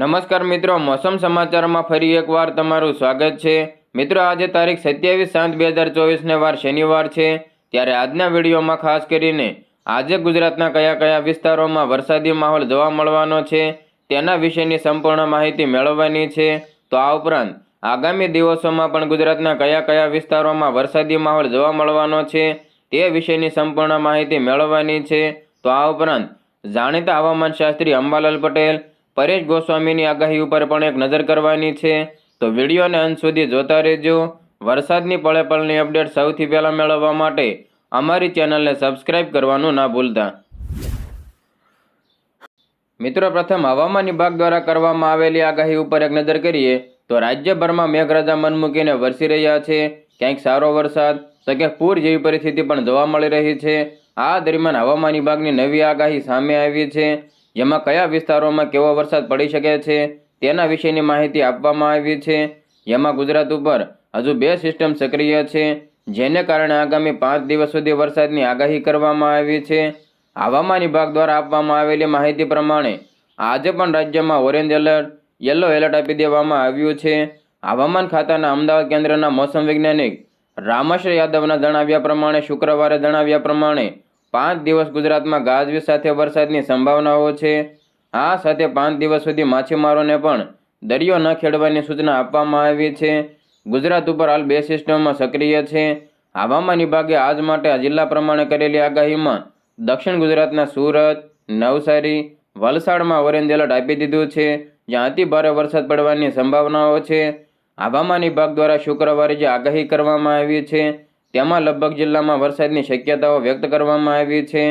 નમસ્કાર મિત્રો, મોસમ સમાચારમાં ફરી એકવાર તમારું સ્વાગત છે. મિત્રો, આજે તારીખ સત્યાવીસ સાત બે હજાર ચોવીસને વાર શનિવાર છે. ત્યારે આજના વિડીયોમાં ખાસ કરીને આજે ગુજરાતના કયા કયા વિસ્તારોમાં વરસાદી માહોલ જોવા મળવાનો છે, તેના વિશેની સંપૂર્ણ માહિતી મેળવવાની છે. તો આ ઉપરાંત, આગામી દિવસોમાં પણ ગુજરાતના કયા કયા વિસ્તારોમાં વરસાદી માહોલ જોવા મળવાનો છે, તે વિશેની સંપૂર્ણ માહિતી મેળવવાની છે. તો આ ઉપરાંત, જાણીતા હવામાન શાસ્ત્રી અંબાલાલ પટેલ પરેશ ગોસ્વામીની આગાહી ઉપર પણ એક નજર કરવાની છે. તો વિડીયોને અંત સુધી જોતા રહેજો. વરસાદની પળે પળની અપડેટ સૌથી પહેલાં મેળવવા માટે અમારી ચેનલને સબસ્ક્રાઇબ કરવાનું ના ભૂલતા. મિત્રો, પ્રથમ હવામાન વિભાગ દ્વારા કરવામાં આવેલી આગાહી ઉપર એક નજર કરીએ, તો રાજ્યભરમાં મેઘરાજા મન મૂકીને વરસી રહ્યા છે. ક્યાંક સારો વરસાદ, તો ક્યાંક પૂર જેવી પરિસ્થિતિ પણ જોવા મળી રહી છે. આ દરમિયાન હવામાન વિભાગની નવી આગાહી સામે આવી છે. જેમાં કયા વિસ્તારોમાં કેવો વરસાદ પડી શકે છે, તેના વિશેની માહિતી આપવામાં આવી છે. જેમાં ગુજરાત ઉપર હજુ બે સિસ્ટમ સક્રિય છે, જેને કારણે આગામી પાંચ દિવસ સુધી વરસાદની આગાહી કરવામાં આવી છે. હવામાન વિભાગ દ્વારા આપવામાં આવેલી માહિતી પ્રમાણે આજે પણ રાજ્યમાં ઓરેન્જ એલર્ટ યલો એલર્ટ આપી દેવામાં આવ્યું છે. હવામાન ખાતાના અમદાવાદ કેન્દ્રના મોસમ વૈજ્ઞાનિક રામાશ્ર યાદવના જણાવ્યા પ્રમાણે, શુક્રવારે જણાવ્યા પ્રમાણે પાંચ દિવસ ગુજરાતમાં ગાજવીજ સાથે વરસાદની સંભાવનાઓ છે. આ સાથે પાંચ દિવસ સુધી માછીમારોને પણ દરિયો ન ખેડવાની સૂચના આપવામાં આવી છે. ગુજરાત ઉપર હાલ બે સિસ્ટમમાં સક્રિય છે. હવામાન વિભાગે આજ માટે જિલ્લા પ્રમાણે કરેલી આગાહીમાં દક્ષિણ ગુજરાતના સુરત, નવસારી, વલસાડમાં ઓરેન્જ એલર્ટ આપી દીધું છે, જ્યાં અતિભારે વરસાદ પડવાની સંભાવનાઓ છે. હવામાન વિભાગ દ્વારા શુક્રવારે જે આગાહી કરવામાં આવી છે તેમાં લગભગ જિલ્લામાં વરસાદની શક્યતાઓ વ્યક્ત કરવામાં આવી છે.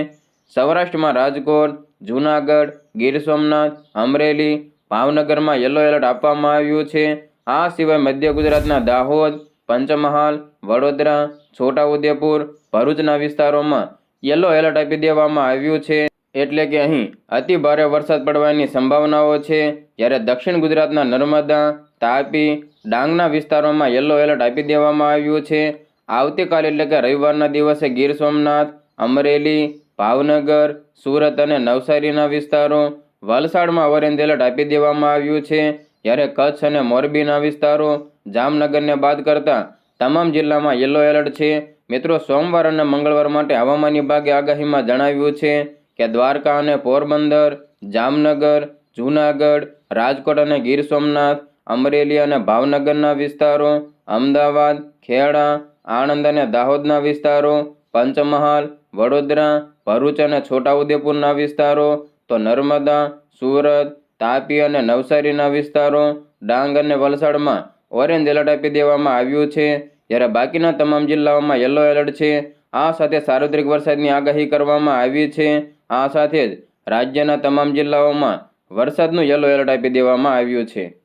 સૌરાષ્ટ્રમાં રાજકોટ, જૂનાગઢ, ગીર સોમનાથ, અમરેલી, ભાવનગરમાં યલો એલર્ટ આપવામાં આવ્યું છે. આ સિવાય મધ્ય ગુજરાતના દાહોદ, પંચમહાલ, વડોદરા, છોટાઉદેપુર, ભરૂચના વિસ્તારોમાં યલો એલર્ટ આપી દેવામાં આવ્યું છે. એટલે કે અહીં અતિ ભારે વરસાદ પડવાની સંભાવનાઓ છે. જ્યારે દક્ષિણ ગુજરાતના નર્મદા, તાપી, ડાંગના વિસ્તારોમાં યલો એલર્ટ આપી દેવામાં આવ્યું છે. આવતીકાલે એટલે કે રવિવારના દિવસે ગીર સોમનાથ, અમરેલી, ભાવનગર, સુરત અને નવસારીના વિસ્તારો વલસાડમાં ઓરેન્જ એલર્ટ આપી દેવામાં આવ્યું છે. જ્યારે કચ્છ અને મોરબીના વિસ્તારો જામનગરને બાદ કરતાં તમામ જિલ્લામાં યલો એલર્ટ છે. મિત્રો, સોમવાર અને મંગળવાર માટે હવામાન વિભાગે આગાહીમાં જણાવ્યું છે કે દ્વારકા અને પોરબંદર, જામનગર, જૂનાગઢ, રાજકોટ અને ગીર સોમનાથ, અમરેલી અને ભાવનગરના વિસ્તારો અમદાવાદ, ખેડા આણંદ અને દાહોદના વિસ્તારો, પંચમહાલ, વડોદરા, ભરૂચ અને છોટાઉદેપુરના વિસ્તારો, તો નર્મદા, સુરત, તાપી અને નવસારીના વિસ્તારો, ડાંગ અને વલસાડમાં ઓરેન્જ એલર્ટ આપી દેવામાં આવ્યું છે. જ્યારે બાકીના તમામ જિલ્લાઓમાં યલો એલર્ટ છે. આ સાથે સાર્વત્રિક વરસાદની આગાહી કરવામાં આવી છે. આ સાથે જ રાજ્યના તમામ જિલ્લાઓમાં વરસાદનું યલો એલર્ટ આપી દેવામાં આવ્યું છે.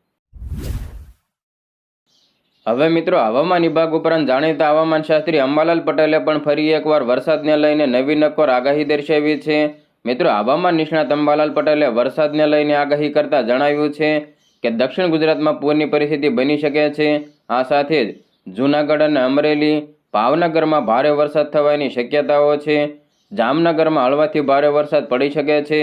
હવે મિત્રો, હવામાન વિભાગ ઉપરાંત જાણીતા હવામાન શાસ્ત્રી અંબાલાલ પટેલે પણ ફરી એકવાર વરસાદને લઈને નવી નક્કોર આગાહી દર્શાવી છે. મિત્રો, હવામાન નિષ્ણાત અંબાલાલ પટેલે વરસાદને લઈને આગાહી કરતા જણાવ્યું છે કે દક્ષિણ ગુજરાતમાં પૂરની પરિસ્થિતિ બની શકે છે. આ સાથે જ જૂનાગઢ અને અમરેલી ભાવનગરમાં ભારે વરસાદ થવાની શક્યતાઓ છે. જામનગરમાં હળવાથી ભારે વરસાદ પડી શકે છે.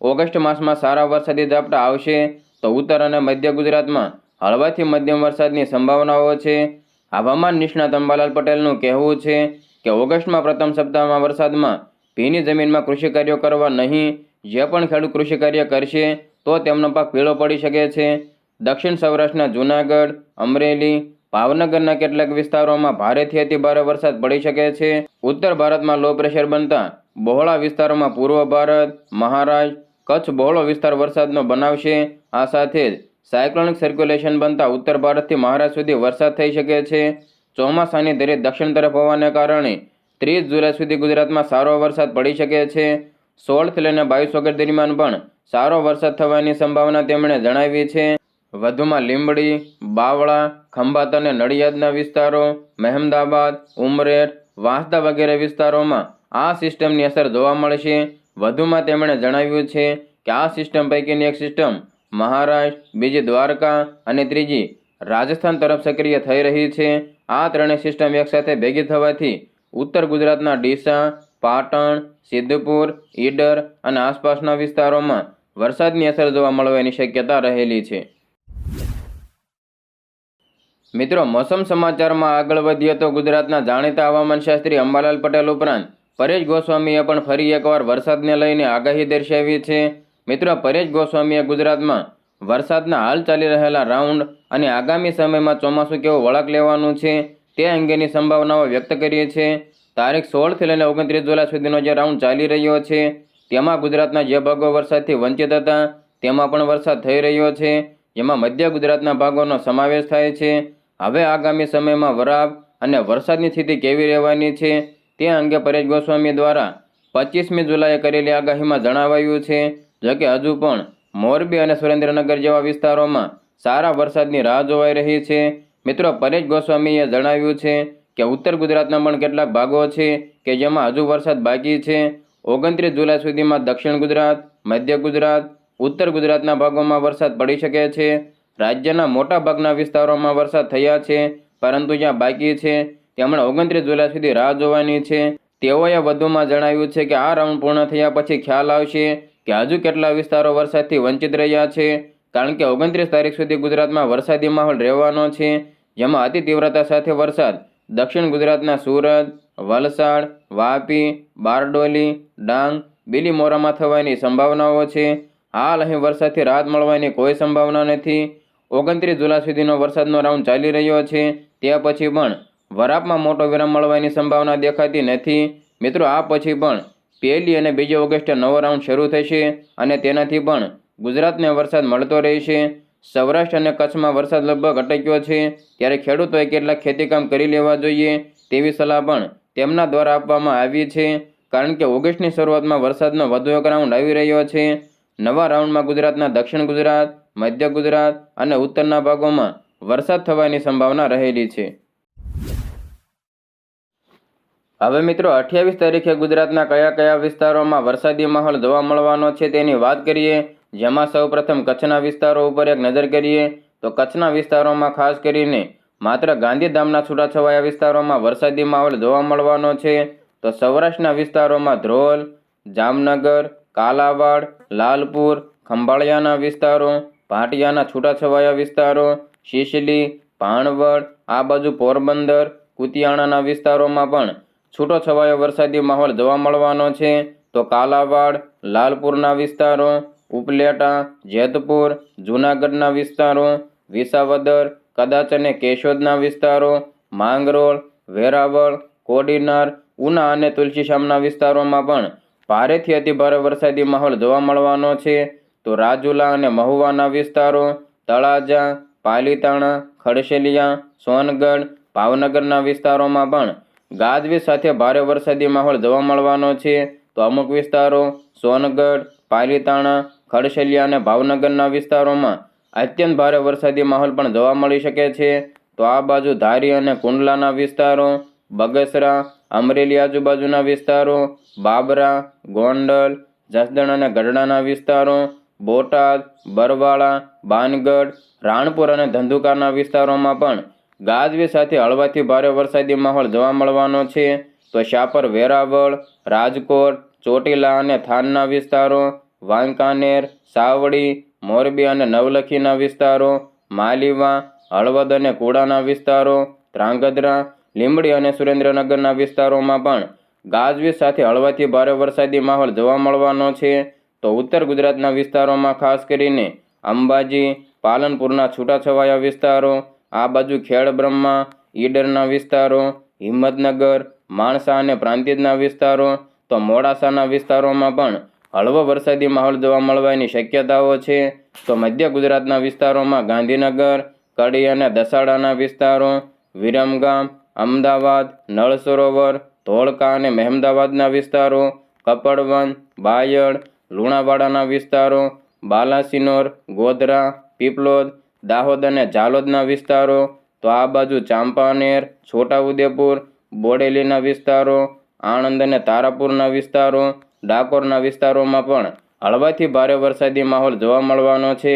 ઓગસ્ટ માસમાં સારા વરસાદી ઝાપટા આવશે તો ઉત્તર અને મધ્ય ગુજરાતમાં હળવાથી મધ્યમ વરસાદની સંભાવનાઓ છે. હવામાન નિષ્ણાત અંબાલાલ પટેલનું કહેવું છે કે ઓગસ્ટમાં પ્રથમ સપ્તાહમાં વરસાદમાં ભીની જમીનમાં કૃષિ કાર્યો કરવા નહીં, જે પણ ખેડૂત કૃષિ કાર્ય કરશે, તો તેમનો પાક પીળો પડી શકે છે. દક્ષિણ સૌરાષ્ટ્રના જૂનાગઢ, અમરેલી, ભાવનગરના કેટલાક વિસ્તારોમાં ભારેથી અતિ ભારે વરસાદ પડી શકે છે. ઉત્તર ભારતમાં લો પ્રેશર બનતા બહોળા વિસ્તારોમાં પૂર્વ ભારત, મહારાષ્ટ્ર, કચ્છ બહોળો વિસ્તાર વરસાદનો બનાવશે. આ સાથે જ સાયક્લોનિક સર્ક્યુલેશન બનતા ઉત્તર ભારતથી મહારાષ્ટ્ર સુધી વરસાદ થઈ શકે છે. ચોમાસાની ધરી દક્ષિણ તરફ હોવાને કારણે ત્રીસ જુલાઈ સુધી ગુજરાતમાં સારો વરસાદ પડી શકે છે. સોળથી લઈને બાવીસ ઓગસ્ટ દરમિયાન પણ સારો વરસાદ થવાની સંભાવના તેમણે જણાવી છે. વધુમાં લીંબડી, બાવળા, ખંભાત અને નડિયાદના વિસ્તારો, મહેમદાબાદ, ઉમરેઠ, વાંસદા વગેરે વિસ્તારોમાં આ સિસ્ટમની અસર જોવા મળશે. વધુમાં તેમણે જણાવ્યું છે કે આ સિસ્ટમ પૈકીની એક સિસ્ટમ મહારાષ્ટ્ર બીજી દ્વારકા અને ત્રીજી રાજસ્થાન તરફ સક્રિય થઈ રહી છે. આ ત્રણેય સિસ્ટમ એકસાથે ભેગી થવાથી ઉત્તર ગુજરાતના ડીસા, પાટણ, સિદ્ધપુર, ઈડર અને આસપાસના વિસ્તારોમાં વરસાદની અસર જોવા મળવાની શક્યતા રહેલી છે. મિત્રો, મોસમ સમાચારમાં આગળ વધીએ તો ગુજરાતના જાણીતા હવામાનશાસ્ત્રી અંબાલાલ પટેલ ઉપરાંત પરેશ ગોસ્વામીએ પણ ફરી એકવાર વરસાદને લઈને આગાહી દર્શાવી છે. મિત્રો પરેશ ગોસ્વામીએ ગુજરાતમાં વરસાદના હાલ ચાલી રહેલા રાઉન્ડ અને આગામી સમયમાં ચોમાસું કેવો વળાંક લેવાનું છે તે અંગેની સંભાવનાઓ વ્યક્ત કરીએ છીએ. તારીખ સોળથી લઈને ઓગણત્રીસ જુલાઈ સુધીનો જે રાઉન્ડ ચાલી રહ્યો છે, તેમાં ગુજરાતના જે ભાગો વરસાદથી વંચિત હતા, તેમાં પણ વરસાદ થઈ રહ્યો છે, જેમાં મધ્ય ગુજરાતના ભાગોનો સમાવેશ થાય છે. હવે આગામી સમયમાં વરાપ અને વરસાદની સ્થિતિ કેવી રહેવાની છે તે અંગે પરેશ ગોસ્વામી દ્વારા પચીસમી જુલાઈએ કરેલી આગાહીમાં જણાવાયું છે. જોકે હજુ પણ મોરબી અને સુરેન્દ્રનગર જેવા વિસ્તારોમાં સારા વરસાદની રાહ જોવાઈ રહી છે. મિત્રો, પરેશ ગોસ્વામીએ જણાવ્યું છે કે ઉત્તર ગુજરાતના પણ કેટલાક ભાગો છે કે જેમાં હજુ વરસાદ બાકી છે. ઓગણત્રીસ જુલાઈ સુધીમાં દક્ષિણ ગુજરાત, મધ્ય ગુજરાત, ઉત્તર ગુજરાતના ભાગોમાં વરસાદ પડી શકે છે. રાજ્યના મોટા ભાગના વિસ્તારોમાં વરસાદ થયા છે, પરંતુ જ્યાં બાકી છે, તેમણે ઓગણત્રીસ જુલાઈ સુધી રાહ જોવાની છે. તેઓએ વધુમાં જણાવ્યું છે કે આ રાઉન્ડ પૂર્ણ થયા પછી ખ્યાલ આવશે કે હજુ કેટલા વિસ્તારો વરસાદથી વંચિત રહ્યા છે? કારણ કે ઓગણત્રીસ તારીખ સુધી ગુજરાતમાં વરસાદી માહોલ રહેવાનો છે. જેમાં અતિ તીવ્રતા સાથે વરસાદ. દક્ષિણ ગુજરાતના સુરત, વલસાડ, વાપી, બારડોલી, ડાંગ, બિલીમોરામાં થવાની સંભાવનાઓ છે. હાલ અહીં વરસાદથી રાહત મળવાની કોઈ સંભાવના નથી. ઓગણત્રીસ જુલાઈ સુધીનો વરસાદનો રાઉન્ડ ચાલી રહ્યો છે. તે પછી પણ વરાપમાં મોટો વિરામ મળવાની સંભાવના દેખાતી નથી. મિત્રો, આ પછી પણ પહેલી અને બીજી ઓગસ્ટે નવો રાઉન્ડ શરૂ થશે અને તેનાથી પણ ગુજરાતને વરસાદ મળતો રહેશે. સૌરાષ્ટ્ર અને કચ્છમાં વરસાદ લગભગ અટક્યો છે. ત્યારે ખેડૂતોએ કેટલાક ખેતીકામ કરી લેવા જોઈએ તેવી સલાહ પણ તેમના દ્વારા આપવામાં આવી છે. કારણ કે ઓગસ્ટની શરૂઆતમાં વરસાદનો વધુ એક રાઉન્ડ આવી રહ્યો છે. નવા રાઉન્ડમાં ગુજરાતના દક્ષિણ ગુજરાત, મધ્ય ગુજરાત અને ઉત્તરના ભાગોમાં વરસાદ થવાની સંભાવના રહેલી છે. હવે મિત્રો, અઠ્યાવીસ તારીખે ગુજરાતના કયા કયા વિસ્તારોમાં વરસાદી માહોલ જોવા મળવાનો છે તેની વાત કરીએ. જેમાં સૌપ્રથમ કચ્છના વિસ્તારો ઉપર એક નજર કરીએ તો કચ્છના વિસ્તારોમાં ખાસ કરીને માત્ર ગાંધીધામના છૂટાછવાયા વિસ્તારોમાં વરસાદી માહોલ જોવા મળવાનો છે. તો સૌરાષ્ટ્રના વિસ્તારોમાં ધ્રોલ, જામનગર, કાલાવાડ, લાલપુર, ખંભાળિયાના વિસ્તારો, ભાટિયાના છૂટાછવાયા વિસ્તારો, શિશલી ભાણવડ આ બાજુ પોરબંદર, કુતિયાણાના વિસ્તારોમાં પણ છૂટો છવાયો વરસાદી માહોલ જોવા મળવાનો છે. તો કાલાવાડ, લાલપુરના વિસ્તારો, ઉપલેટા, જેતપુર, જૂનાગઢના વિસ્તારો, વિસાવદર, કદાચ અને કેશોદના વિસ્તારો, માંગરોળ, વેરાવળ, કોડીનાર, ઉના અને તુલસીશામના વિસ્તારોમાં પણ ભારેથી અતિભારે વરસાદી માહોલ જોવા મળવાનો છે. તો રાજુલા અને મહુવાના વિસ્તારો, તળાજા, પાલીતાણા, ખડશેલિયા, સોનગઢ, ભાવનગરના વિસ્તારોમાં પણ ગાજવીજ સાથે ભારે વરસાદી માહોલ જોવા મળવાનો છે. તો અમુક વિસ્તારો, સોનગઢ, પાલીતાણા ખડશેલિયા અને ભાવનગરના વિસ્તારોમાં અત્યંત ભારે વરસાદી માહોલ પણ જોવા મળી શકે છે. તો આ બાજુ ધારી અને કુંડલાના વિસ્તારો, બગસરા, અમરેલી આજુબાજુના વિસ્તારો, બાબરા, ગોંડલ, જસદણ અને ગઢડાના વિસ્તારો, બોટાદ, બરવાળા, બાનગઢ, રાણપુર અને ધંધુકાના વિસ્તારોમાં પણ ગાજવી સાથે હળવાથી ભારે વરસાદી માહોલ જોવા મળવાનો છે. તો શાપર, વેરાવળ, રાજકોટ, ચોટીલા અને થાનના વિસ્તારો, વાંકાનેર, સાવડી, મોરબી અને નવલખીના વિસ્તારો, માલીવા, હળવદ અને કુડાના વિસ્તારો, ધ્રાંગધ્રા, લીંબડી અને સુરેન્દ્રનગરના વિસ્તારોમાં પણ ગાજવીજ સાથે હળવાથી ભારે વરસાદી માહોલ જોવા મળવાનો છે. તો ઉત્તર ગુજરાતના વિસ્તારોમાં ખાસ કરીને અંબાજી, પાલનપુરના છૂટાછવાયા વિસ્તારો આ બાજુ ખેડબ્રહ્મા ઈડરના વિસ્તારો, હિંમતનગર, માણસા અને પ્રાંતિજના વિસ્તારો, તો મોડાસાના વિસ્તારોમાં પણ હળવો વરસાદી માહોલ જોવા મળવાની શક્યતાઓ છે. તો મધ્ય ગુજરાતના વિસ્તારોમાં ગાંધીનગર, કડી અને દસાડાના વિસ્તારો, વિરમગામ, અમદાવાદ નળ સરોવર ધોળકા અને મહેમદાવાદના વિસ્તારો કપડવન બાયડ, લુણાવાડાના વિસ્તારો, બાલાસિનોર, ગોધરા, પીપલોદ દાહોદ અને ઝાલોદના વિસ્તારો, તો આ બાજુ ચાંપાનેર, છોટાઉદેપુર, બોડેલીના વિસ્તારો, આણંદ અને તારાપુરના વિસ્તારો, ડાકોરના વિસ્તારોમાં પણ હળવાથી ભારે વરસાદી માહોલ જોવા મળવાનો છે.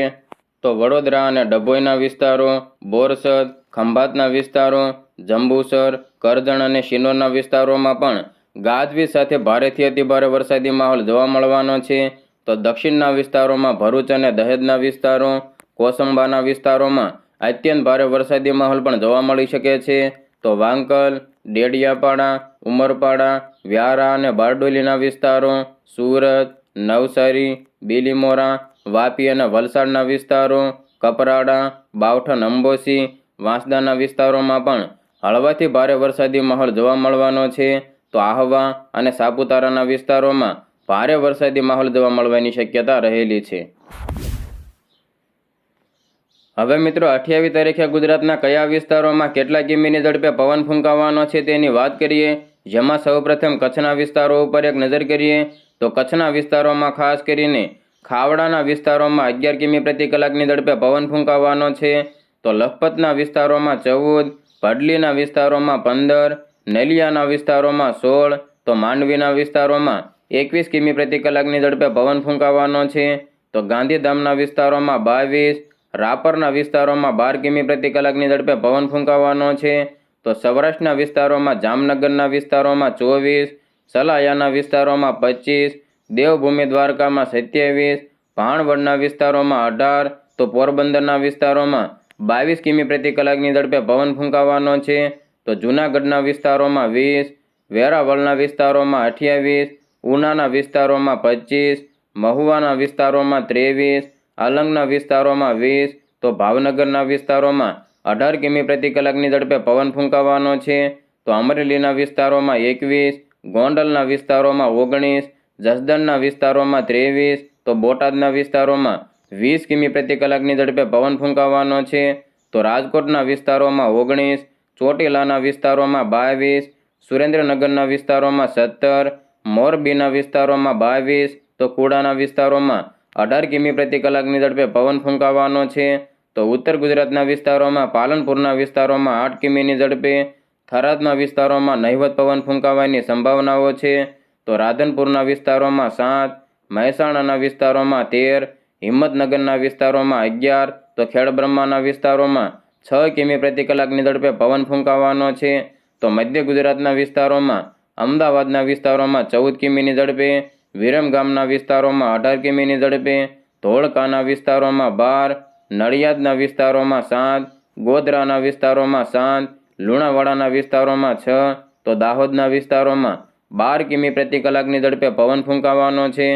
તો વડોદરા અને ડભોઈના વિસ્તારો, બોરસદ, ખંભાતના વિસ્તારો, જંબુસર, કરજણ અને શિનોરના વિસ્તારોમાં પણ ગાજવીજ સાથે ભારેથી અતિભારે વરસાદી માહોલ જોવા મળવાનો છે. તો દક્ષિણના વિસ્તારોમાં ભરૂચ અને દહેજના વિસ્તારો કોસંબાના વિસ્તારોમાં અત્યંત ભારે વરસાદી માહોલ પણ જોવા મળી શકે છે. તો વાંકલ, ડેડિયાપાડા, ઉમરપાડા, વ્યારા અને બારડોલીના વિસ્તારો, સુરત, નવસારી, બીલીમોરા, વાપી અને વલસાડના વિસ્તારો, કપરાડા બાવઠન અંબોસી વાંસદાના વિસ્તારોમાં પણ હળવાથી ભારે વરસાદી માહોલ જોવા મળવાનો છે. તો આહવા અને સાપુતારાના વિસ્તારોમાં ભારે વરસાદી માહોલ જોવા મળવાની શક્યતા રહેલી છે. હવે મિત્રો, અઠ્યાવીસ તારીખે ગુજરાતના કયા વિસ્તારોમાં કેટલા કિમીની ઝડપે પવન ફૂંકાવાનો છે તેની વાત કરીએ, જેમાં સૌપ્રથમ કચ્છના વિસ્તારો ઉપર એક નજર કરીએ, તો કચ્છના વિસ્તારોમાં ખાસ કરીને ખાવડાના વિસ્તારોમાં અગિયાર કિમી પ્રતિ કલાકની ઝડપે પવન ફૂંકાવાનો છે, તો લખપતના વિસ્તારોમાં ચૌદ, ભડલીના વિસ્તારોમાં પંદર, નલિયાના વિસ્તારોમાં સોળ, તો માંડવીના વિસ્તારોમાં એકવીસ કિમી પ્રતિ કલાકની ઝડપે પવન ફૂંકાવાનો છે, તો ગાંધીધામના વિસ્તારોમાં બાવીસ રાપરના વિસ્તારોમાં બાર કિમી પ્રતિ કલાકની ઝડપે પવન ફૂંકાવાનો છે. તો સૌરાષ્ટ્રના વિસ્તારોમાં, જામનગરના વિસ્તારોમાં ચોવીસ, સલાયાના વિસ્તારોમાં પચીસ, દેવભૂમિ દ્વારકામાં સત્યાવીસ, ભાણવડના વિસ્તારોમાં અઢાર, તો પોરબંદરના વિસ્તારોમાં બાવીસ કિમી પ્રતિ કલાકની ઝડપે પવન ફૂંકાવાનો છે. તો જૂનાગઢના વિસ્તારોમાં વીસ, વેરાવળના વિસ્તારોમાં અઠ્યાવીસ, ઉનાના વિસ્તારોમાં પચીસ, મહુવાના વિસ્તારોમાં ત્રેવીસ આલંગના વિસ્તારોમાં વીસ, તો ભાવનગરના વિસ્તારોમાં અઢાર કિમી પ્રતિ કલાકની ઝડપે પવન ફૂંકાવાનો છે. તો અમરેલીના વિસ્તારોમાં એકવીસ, ગોંડલના વિસ્તારોમાં ઓગણીસ, જસદણના વિસ્તારોમાં ત્રેવીસ, તો બોટાદના વિસ્તારોમાં વીસ કિમી પ્રતિ કલાકની ઝડપે પવન ફૂંકાવાનો છે. તો રાજકોટના વિસ્તારોમાં ઓગણીસ, ચોટીલાના વિસ્તારોમાં બાવીસ, સુરેન્દ્રનગરના વિસ્તારોમાં સત્તર, મોરબીના વિસ્તારોમાં બાવીસ, તો કુડાના વિસ્તારોમાં અઢાર કિમી પ્રતિ કલાકની ઝડપે પવન ફૂંકાવાનો છે. તો ઉત્તર ગુજરાતના વિસ્તારોમાં, પાલનપુરના વિસ્તારોમાં આઠ કિમીની ઝડપે, થરાદના વિસ્તારોમાં નહિવત પવન ફૂંકાવાની સંભાવનાઓ છે. તો રાધનપુરના વિસ્તારોમાં સાત, મહેસાણાના વિસ્તારોમાં તેર, હિંમતનગરના વિસ્તારોમાં અગિયાર, તો ખેડબ્રહ્માના વિસ્તારોમાં છ કિમી પ્રતિ કલાકની ઝડપે પવન ફૂંકાવાનો છે. તો મધ્ય ગુજરાતના વિસ્તારોમાં, અમદાવાદના વિસ્તારોમાં ચૌદ કિમીની ઝડપે વિરમગામના વિસ્તારોમાં અઢાર કિમીની ઝડપે, ધોળકાના વિસ્તારોમાં બાર, નડિયાદના વિસ્તારોમાં સાત, ગોધરાના વિસ્તારોમાં સાત, લુણાવાડાના વિસ્તારોમાં છ, તો દાહોદના વિસ્તારોમાં બાર કિમી પ્રતિ કલાકની ઝડપે પવન ફૂંકાવાનો છે.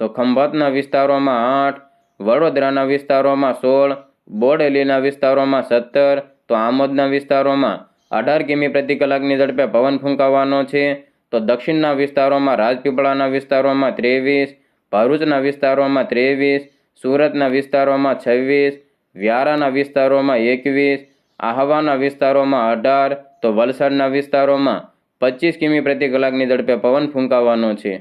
તો ખંભાતના વિસ્તારોમાં આઠ, વડોદરાના વિસ્તારોમાં સોળ, બોડેલીના વિસ્તારોમાં સત્તર, તો આમોદના વિસ્તારોમાં અઢાર કિમી પ્રતિ કલાકની ઝડપે પવન ફૂંકાવાનો છે. તો દક્ષિણના વિસ્તારોમાં રાજપીપળાના વિસ્તારોમાં ત્રેવીસ, ભરૂચના વિસ્તારોમાં ત્રેવીસ, સુરતના વિસ્તારોમાં છવ્વીસ, વ્યારાના વિસ્તારોમાં એકવીસ, આહવાના વિસ્તારોમાં અઢાર, તો વલસાડના વિસ્તારોમાં પચીસ કિમી પ્રતિ કલાકની ઝડપે પવન ફૂંકાવાનો છે.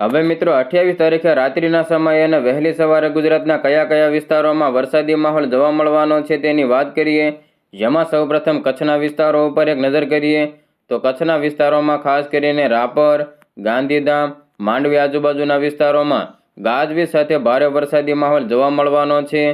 હવે મિત્રો અઠ્યાવીસ તારીખે રાત્રિના સમયે અને વહેલી સવારે ગુજરાતના કયા કયા વિસ્તારોમાં વરસાદી માહોલ જોવા મળવાનો છે તેની વાત કરીએ. જેમાં સૌપ્રથમ કચ્છના વિસ્તારો ઉપર એક નજર કરીએ. તો કચ્છના વિસ્તારોમાં ખાસ કરીને રાપર, ગાંધીધામ, માંડવી આજુબાજુના વિસ્તારોમાં ગાજવીજ સાથે ભારે વરસાદી માહોલ જોવા મળવાનો છે.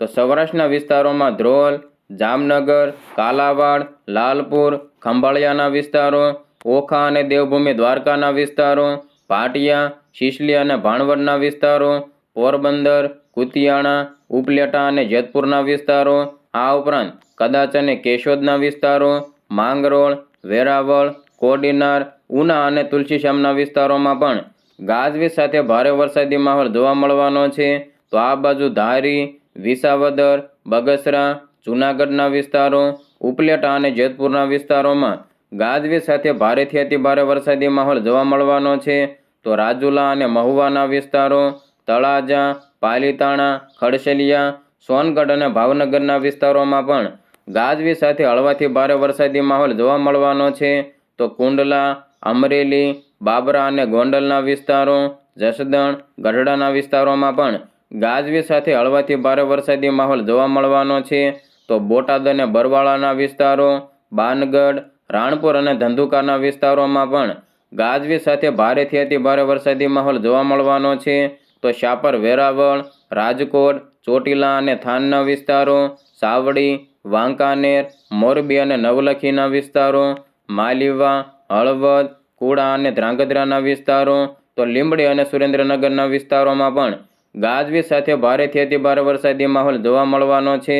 તો સૌરાષ્ટ્રના વિસ્તારોમાં ધ્રોલ, જામનગર, કાલાવાડ, લાલપુર, ખંભાળિયાના વિસ્તારો, ઓખા અને દેવભૂમિ દ્વારકાના વિસ્તારો, પાટિયા, શિશલી અને ભાણવડના વિસ્તારો, પોરબંદર, કુતિયાણા, ઉપલેટા અને જેતપુરના વિસ્તારો, આ ઉપરાંત કદાચ અને કેશોદના વિસ્તારો, માંગરોળ વેરાવળ, કોડીનાર, ઉના અને તુલસીશ્યામના વિસ્તારોમાં પણ ગાજવીજ સાથે ભારે વરસાદી માહોલ જોવા મળવાનો છે. તો આ બાજુ ધારી, વિસાવદર, બગસરા, જૂનાગઢના વિસ્તારો, ઉપલેટા અને જેતપુરના વિસ્તારોમાં ગાજવીજ સાથે ભારેથી અતિ ભારે વરસાદી માહોલ જોવા મળવાનો છે. તો રાજુલા અને મહુવાના વિસ્તારો, તળાજા, પાલીતાણા, ખડસેલિયા, સોનગઢ અને ભાવનગરના વિસ્તારોમાં પણ ગાજવીજ સાથે હળવાથી ભારે વરસાદી માહોલ જોવા મળવાનો છે. તો કુંડલા, અમરેલી, બાબરા અને ગોંડલના વિસ્તારો, જસદણ, ગઢડાના વિસ્તારોમાં પણ ગાજવી સાથે હળવાથી ભારે વરસાદી માહોલ જોવા મળવાનો છે. તો બોટાદ અને બરવાળાના વિસ્તારો, બાનગઢ, રાણપુર અને ધંધુકાના વિસ્તારોમાં પણ ગાજવી સાથે ભારેથી અતિ ભારે વરસાદી માહોલ જોવા મળવાનો છે. તો શાપર વેરાવળ, રાજકોટ, ચોટીલા અને થાનના વિસ્તારો, સાવડી વાંકાનેર, મોરબી અને નવલખીના વિસ્તારો, માલીવા, હળવદ, કુડા અને ધ્રાંગધ્રાના વિસ્તારો, તો લીંબડી અને સુરેન્દ્રનગરના વિસ્તારોમાં પણ ગાજવીજ સાથે ભારેથી અતિ ભારે વરસાદી માહોલ જોવા મળવાનો છે.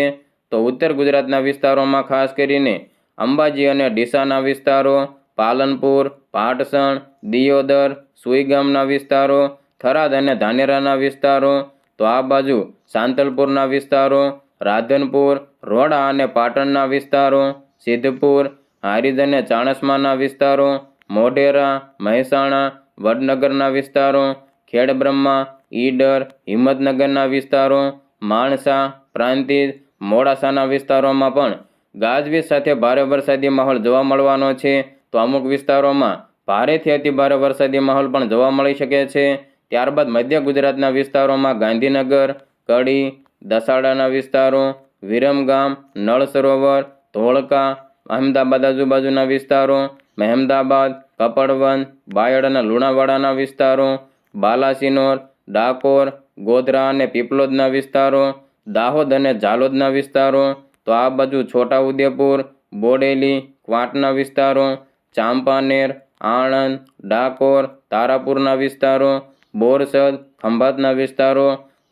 તો ઉત્તર ગુજરાતના વિસ્તારોમાં ખાસ કરીને અંબાજી અને ડીસાના વિસ્તારો, પાલનપુર, પાટસણ, દિયોદર, સુઈગામના વિસ્તારો, થરાદ અને ધાનેરાના વિસ્તારો, તો આ બાજુ સાંતલપુરના વિસ્તારો રાધનપુર, રોડા અને પાટણના વિસ્તારો, સિદ્ધપુર, હારીજ અને ચાણસ્માના વિસ્તારો, મોઢેરા, મહેસાણા, વડનગરના વિસ્તારો, ખેડબ્રહ્મા, ઈડર, હિંમતનગરના વિસ્તારો, માણસા, પ્રાંતિજ, મોડાસાના વિસ્તારોમાં પણ ગાજવીજ સાથે ભારે વરસાદી માહોલ જોવા મળવાનો છે. તો અમુક વિસ્તારોમાં ભારેથી અતિભારે વરસાદી માહોલ પણ જોવા મળી શકે છે. ત્યારબાદ મધ્ય ગુજરાતના વિસ્તારોમાં ગાંધીનગર, કડી દસાડાના વિસ્તારો વિરમગામ નળ સરોવર, ધોળકા, અહેમદાબાદ આજુબાજુના વિસ્તારો, મહેમદાબાદ કપડવન બાયડ અને લુણાવાડાના વિસ્તારો, બાલાસિનોર, ડાકોર, ગોધરા અને પીપલોદના વિસ્તારો, દાહોદ અને ઝાલોદના વિસ્તારો, તો આ બાજુ છોટાઉદેપુર, બોડેલી, ક્વાંટના વિસ્તારો, ચાંપાનેર, આણંદ, ડાકોર, તારાપુરના વિસ્તારો, બોરસદ, ખંભાતના વિસ્તારો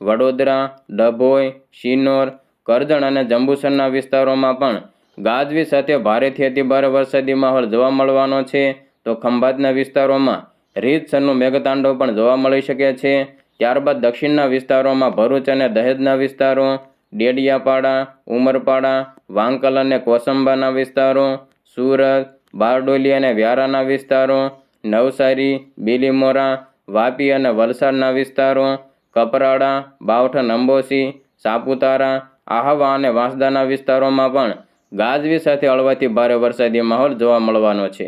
વડોદરા, ડભોઈ, શિનોર, કરજણ અને જંબુસરના વિસ્તારોમાં પણ ગાજવીજ સાથે ભારેથી અતિભારે વરસાદી માહોલ જોવા મળવાનો છે. તો ખંભાતના વિસ્તારોમાં રીતસરનું મેઘતાંડવ પણ જોવા મળી શકે છે. ત્યારબાદ દક્ષિણના વિસ્તારોમાં ભરૂચ અને દહેજના વિસ્તારો, ડેડિયાપાડા, ઉમરપાડા, વાંકલ અને કોસંબાના વિસ્તારો, સુરત, બારડોલી અને વ્યારાના વિસ્તારો, નવસારી, બીલીમોરા, વાપી અને વલસાડના વિસ્તારો કપરાડા, બાવઠ નંબોસી સાપુતારા, આહવા અને વાંસદાના વિસ્તારોમાં પણ ગાજવી સાથે હળવાથી ભારે વરસાદી માહોલ જોવા મળવાનો છે.